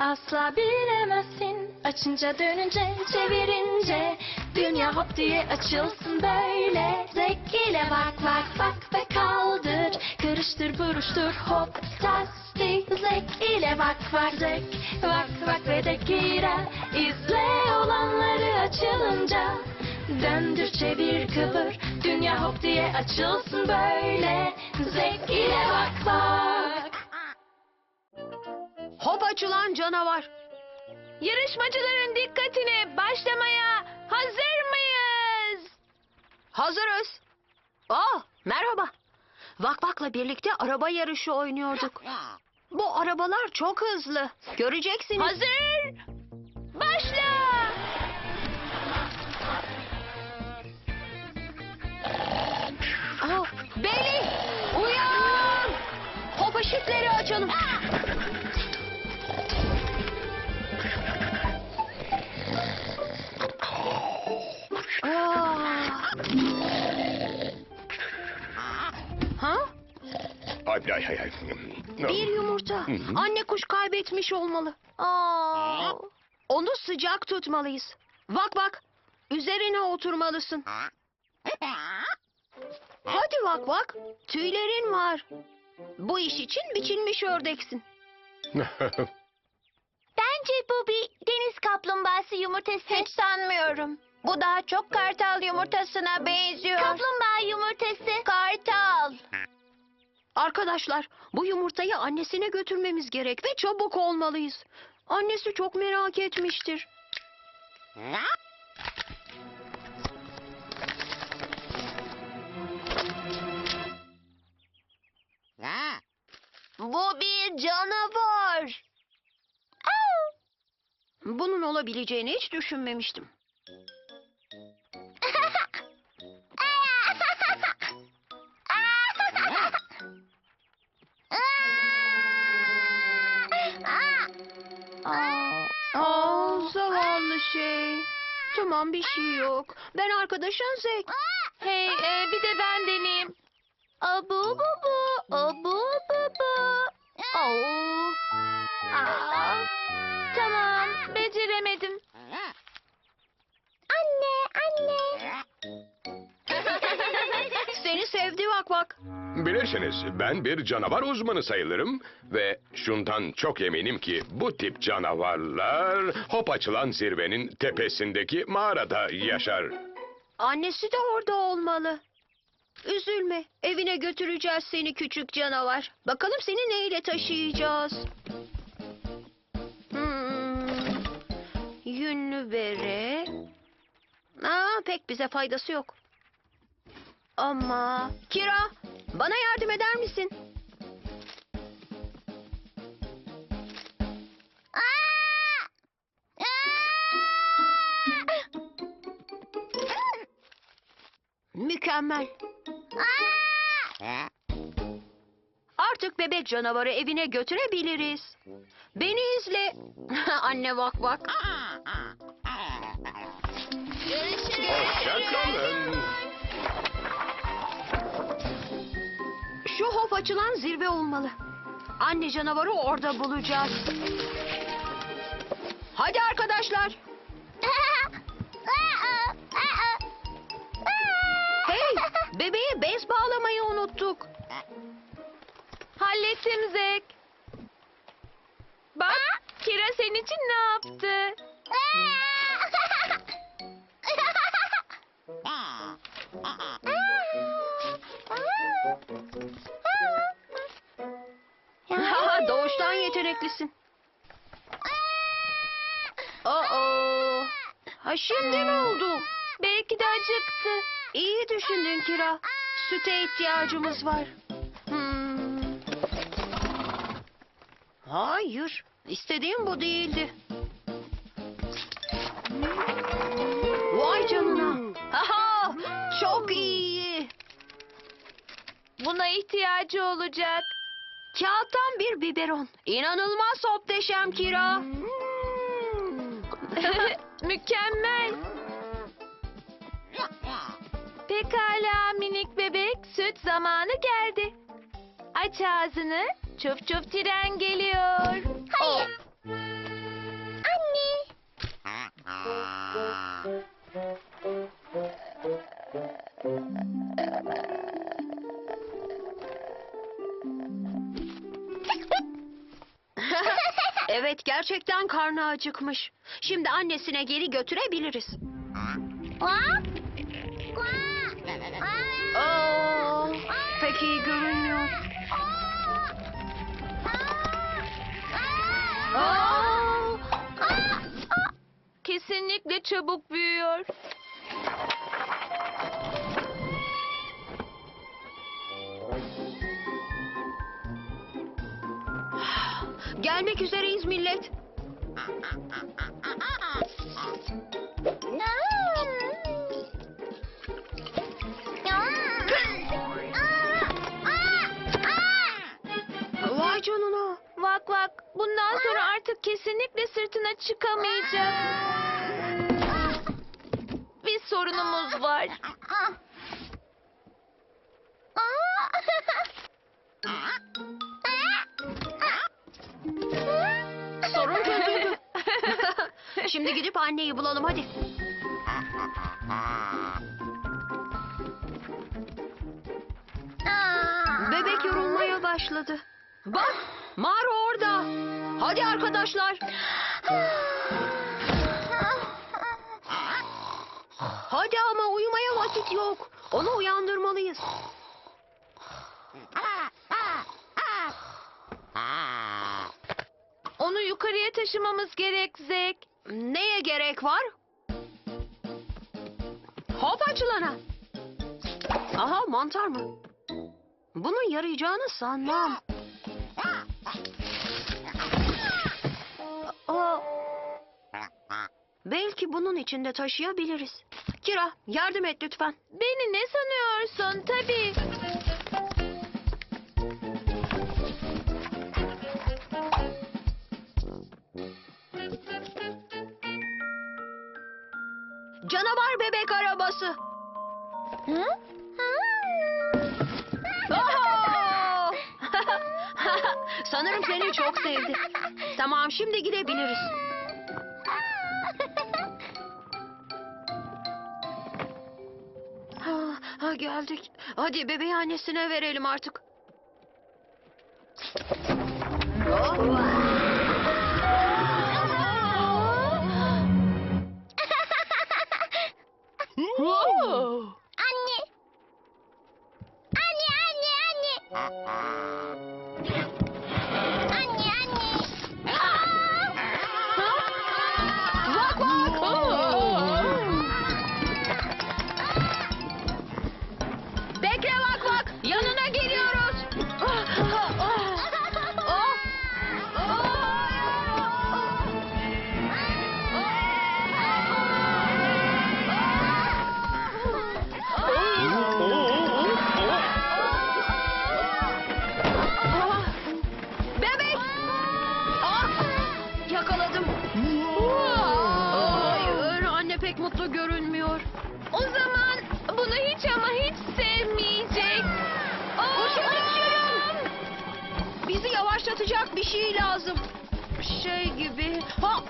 Asla bilemezsin. Açınca dönünce çevirince. Dünya hop diye açılsın böyle. Zek ile bak bak bak ve kaldır. Karıştır buruştur hop tastik Zek ile bak bak zek Bak bak ve de gira İzle olanları açılınca. Döndür çevir kıvır. Dünya hop diye açılsın böyle. Zek ile bak bak Hop açılan canavar. Yarışmacıların dikkatine başlamaya hazır mıyız? Hazırız. Aa, merhaba. Vakvak'la birlikte araba yarışı oynuyorduk. Bu arabalar çok hızlı. Göreceksiniz. Hazır. Başla. Aa, Beli, uyan! Hop ışıkları açalım. Aa. Ay ay ay. Bir yumurta. Hı hı. Anne kuş kaybetmiş olmalı. Aa. Onu sıcak tutmalıyız. Bak bak. Üzerine oturmalısın. Hadi bak bak. Tüylerin var. Bu iş için biçilmiş ördeksin. Bence bu bir deniz kaplumbağası yumurtası. Hiç sanmıyorum. Bu daha çok kartal yumurtasına benziyor. Kaplumbağa yumurtası. Kartal. Arkadaşlar bu yumurtayı annesine götürmemiz gerek ve çabuk olmalıyız. Annesi çok merak etmiştir. Bu bir canavar. Bunun olabileceğini hiç düşünmemiştim. Şey. Tamam bir şey yok. Ben arkadaşın Zek. Hey, e, bir de ben deneyeyim. Abu bu bu, abu bu bu. Oo. Aa, tamam, beceremedim. Anne, anne. Seni sevdi bak bak. Bilirsiniz ben bir canavar uzmanı sayılırım ve şundan çok eminim ki bu tip canavarlar hop açılan zirvenin tepesindeki mağarada yaşar. Annesi de orada olmalı. Üzülme. Evine götüreceğiz seni küçük canavar. Bakalım seni neyle taşıyacağız? Hmm. Yünlü bere. Aa, pek bize faydası yok. Ama Kira bana yardım eder misin? Mükemmel. Artık bebek canavarı evine götürebiliriz. Beni izle. Anne bak bak. Hoşçakalın. Hop açılan zirve olmalı. Anne canavarı orada bulacağız. Hadi arkadaşlar. Hey, bebeğe bez bağlamayı unuttuk. Hallettim Zek. Bak, Kira senin için ne yaptı? Doğuştan yeteneklisin. Aa, ha şimdi ne oldu? Belki de acıktı. İyi düşündün Kira. Süte ihtiyacımız var. Hmm. Hayır, istediğim bu değildi. Vay canına. Aha, çok iyi. Buna ihtiyacı olacak. Kağıttan bir biberon. İnanılmaz hopteşem Kira. Mükemmel. Pekala minik bebek, süt zamanı geldi. Aç ağzını, çuf çuf tren geliyor. Hayır. Evet gerçekten karnı acıkmış. Şimdi annesine geri götürebiliriz. Aa, pek iyi görünmüyor. Aa, Kesinlikle çabuk büyüyor. Gelmek üzereyiz millet. Vay canına. Vak vak. Bundan sonra artık kesinlikle sırtına çıkamayacak. Bir sorunumuz var. Şimdi gidip anneyi bulalım hadi. Bebek yorulmaya başladı. Bak mağara orada. Hadi arkadaşlar. Hadi ama uyumaya vakit yok. Onu uyandırmalıyız. Onu yukarıya taşımamız gerek Zek. Neye gerek var? Hop açılana. Aha mantar mı? Bunun yarayacağını sanmam. Aa, belki bunun içinde taşıyabiliriz. Kira yardım et lütfen. Beni ne sanıyorsun? Tabii. Canavar bebek arabası. Oho! Sanırım seni çok sevdi. Tamam şimdi gidebiliriz. Ha, ha, geldik. Hadi bebeği annesine verelim artık. Anne. Anne. Anne görünmüyor. O zaman bunu hiç ama hiç sevmeyecek. Koşun, Bizi yavaşlatacak bir şey lazım. Şey gibi. Hop.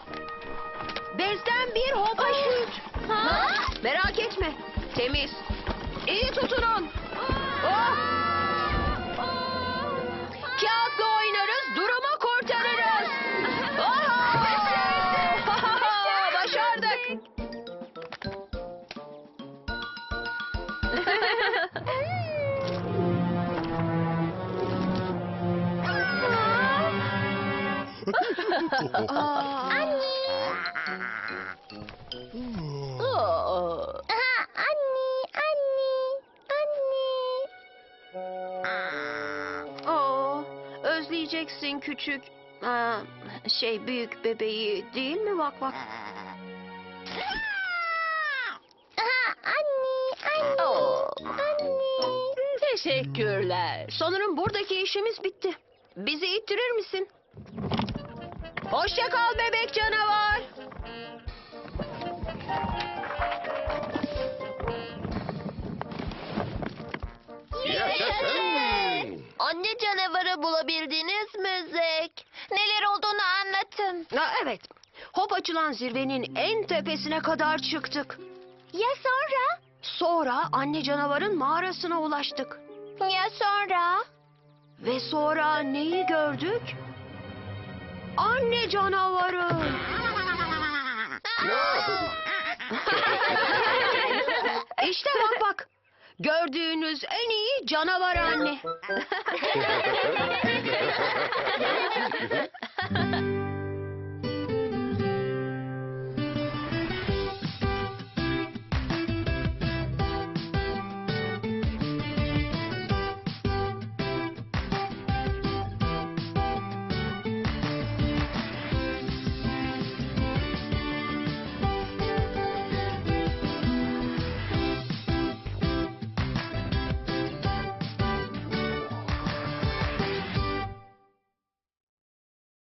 Bezden bir hopa şut. Ha? Merak etme. Temiz. İyi tutunun. Oh. Aa. Aha, anne anne anne. Oo, özleyeceksin küçük. Aa, şey büyük bebeği değil mi vak vak? Aha, anne anne. Anne. Teşekkürler. Sanırım buradaki işimiz bitti. Bizi ittirir misin? Hoşça kal bebek canavar. Yaşasın. Anne canavarı bulabildiniz mi Zek? Neler olduğunu anlatın. Ha, evet. Hop açılan zirvenin en tepesine kadar çıktık. Ya sonra? Sonra anne canavarın mağarasına ulaştık. Ya sonra? Ve sonra neyi gördük? Anne canavarı. İşte bak bak. Gördüğünüz en iyi canavar anne.